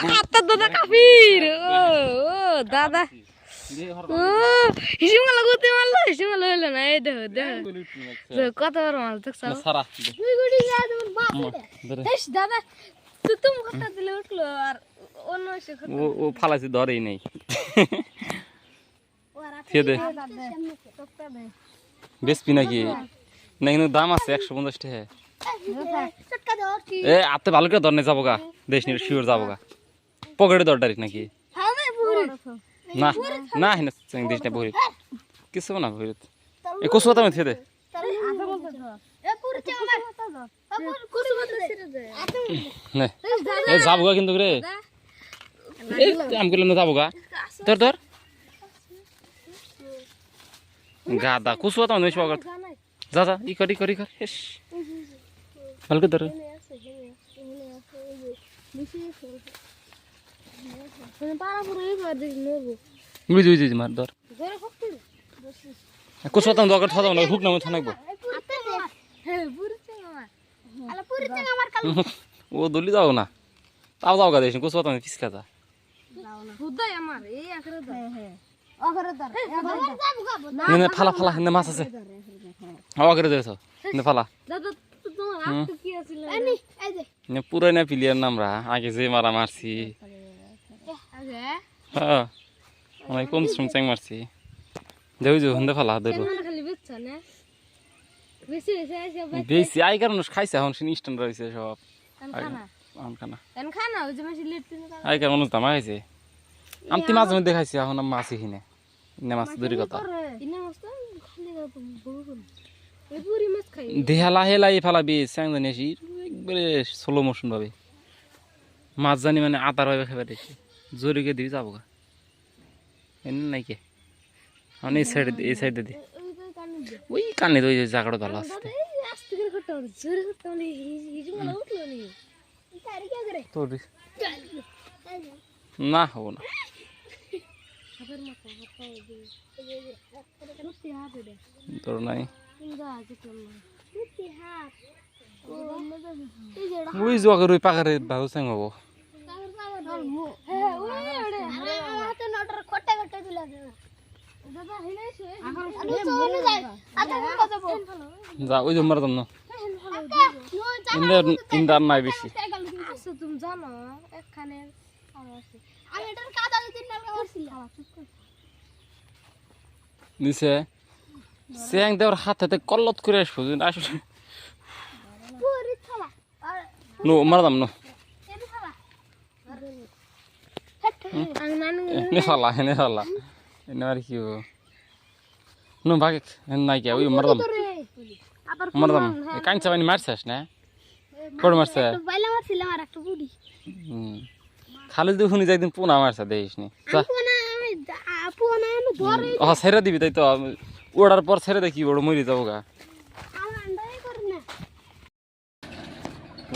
আত্মার দাদা কাফির। ও ও দাদা। গুতে মারলো হইল না এই দেখো দেখো। কত বড় মাছ দেখছ? হেস দাদা তুমি কথা দিলে উঠল আর অন্য ও ও ফালাইছে ধরেই নেই। খেয়ে বেচবি নাকি? না কিন্তু দাম আছে একশো পঞ্চাশ টাকা। এ আতে ভালো করে ধরনে যাব গা দেশ নিয়ে শিওর যাব গা পকেটে দর ডাইরেক্ট নাকি? না না হিনা দেশ না বহির কিছু না বহির এ কসু কথা খেয়ে দে। নে। এ যাব গা কিন্তু রে। আমি করলাম না যাব গা ধর ধর। গাদা কুসু কথা নইস পাওয়া যা যা ই কর কর কর। হেস। ভালো করে ধর। বুঝি বুঝি মার ধর। কুসু কথা দরকার থাকা না হুক না থাকব ও দলি যাও না। তাও যাও গা দেশ কুসু কথা পিছলা যা ফালা ফালা নে মাছ আছে। দেছ নে ফালা। পুরাই না প্লেয়ার নামরা আগে যে মারা মারছি। হ্যাঁ অনেক কম শ্রম চ্যাং মারছি দেউ যে হন্দে ফালা বেচছ বেশি আই কারণ খাইছে এখন সিন স্ট্যান্ড রয়েছে সব আই কারণ মানুষ দামা খাইছে আমি তি মাঝে মধ্যে খাইছি এখন আমি মাছ কিনে নে মাছ দূরি কথা। ইনে লাহে খালি বড় এই পুরি মাছ খাই দেহালা হেলাই ফালাবি চ্যাং জানি আসি একবারে স্লো মোশন ভাবে। মাছ জানি মানে আতার ভাবে খাবার দেখি। জোরিকে দিবি যাব গা। এনে নাই কে? এখন এই সাইডে এই সাইডে দি। ওই কানে তো ওই জায়গাটা ভালো আস্তে নি হব না। সে তোর নাই? সে ওই জোয়া করে ওই পাকারে ভালো চ্যাং হব হ্যাঁ ওই ওড়ে হাতে নটর খটে খটে দিলা দে দাদা হিলাইছে আমি চলে যাই আচ্ছা কোন কথা বল যা, ওই জমার জন্য ইন্দার নাই বেশি। তুমি জানো চ্যাং দেওয়ার হাত কল্লত করে আসব আসলে। নো মারদাম নো। এনে থালা আমি নানু এনে ফালা এনে ফালা এনে আর কি নো ভাগে এনে নাই কে ওই মারদাম আবার মারদাম কাঞ্চা পানি মারছিস না কড় মারছে বাইলা মারছিলাম আর একটা বুড়ি খালি তুই শুনি যাই দিন পোনা মারছে দেখিস নি ও ছেড়ে দিবি তাই তো ওড়ার পর ছেড়ে দেখি ওড় মরি যাব গা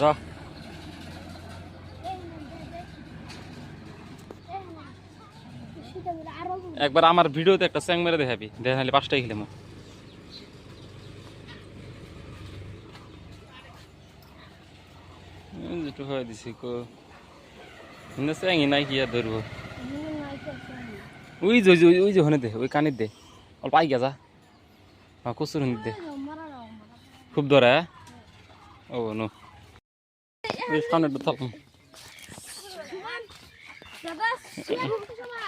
যা একবার আমার ভিডিওতে একটা চ্যাং মেরে দেখাবি। দেখা দেখালে পাঁচটাই খেলে যেটু হয়ে দিছি কো। কিন্তু চ্যাংই নাই কি আর ধরবো? ওই যে, ওই ওই যে দে, ওই কানের দে। অল্প আই গেছা হ্যাঁ কচুর হনে দে। খুব ধরে ও, নো। সামনে থাকুন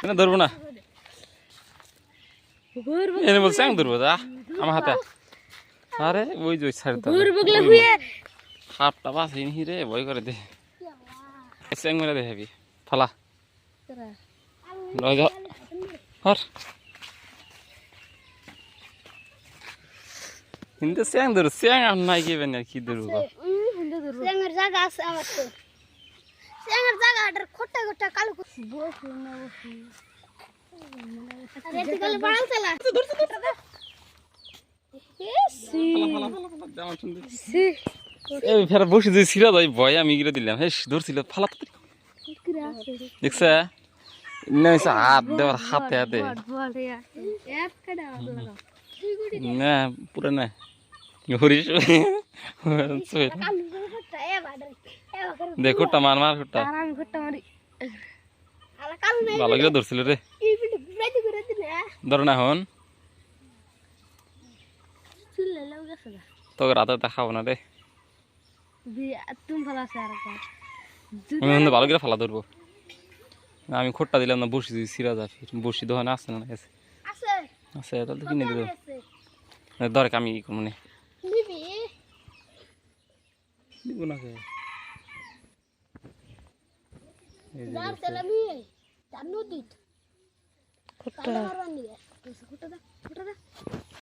এনে ধরবো না। এনে বলছে আমি ধরবো যা আমার হাতে আরে ওই যে ওই সাইড হাতটা বাস হি রে ভয় করে দে। স্যাং মেরে দে হেবি ফালা লয় যা। হর কিন্তু স্যাং ধরু স্যাং আর নাই কি বেন কি ধরু স্যাঙের জায়গা আছে আমার তো। স্যাঙের জায়গা আটার খোটা খোটা কালো বসি না বসি যে যাই ভয় আমি গিরে দিলাম। হেস ধরছিল ফালা দেখছে? হাত দেওয়ার হাতে হাতে। না পুরো না। হরিস দেখো মার মার খুঁটা আমি মারি। নাই। ভালো করে ধরছিল রে। ধর না এখন। চুলে লাগ গেছে না তোকে রাতে তা খাব না রে। ভালো আমি করে ফালা ধরবো। আমি খোট্টা দিলাম না বসি দিই সিরা যা ফির বসি দোকানে আসছে না গেছে আছে। আছে। তাহলে তো কিনে আছে। দরকার আমি ই করব না। দিব না যার তেল আমি তার নদীত কুট্টা তাহলে আর নিয়ে কুটা দা কুটা দা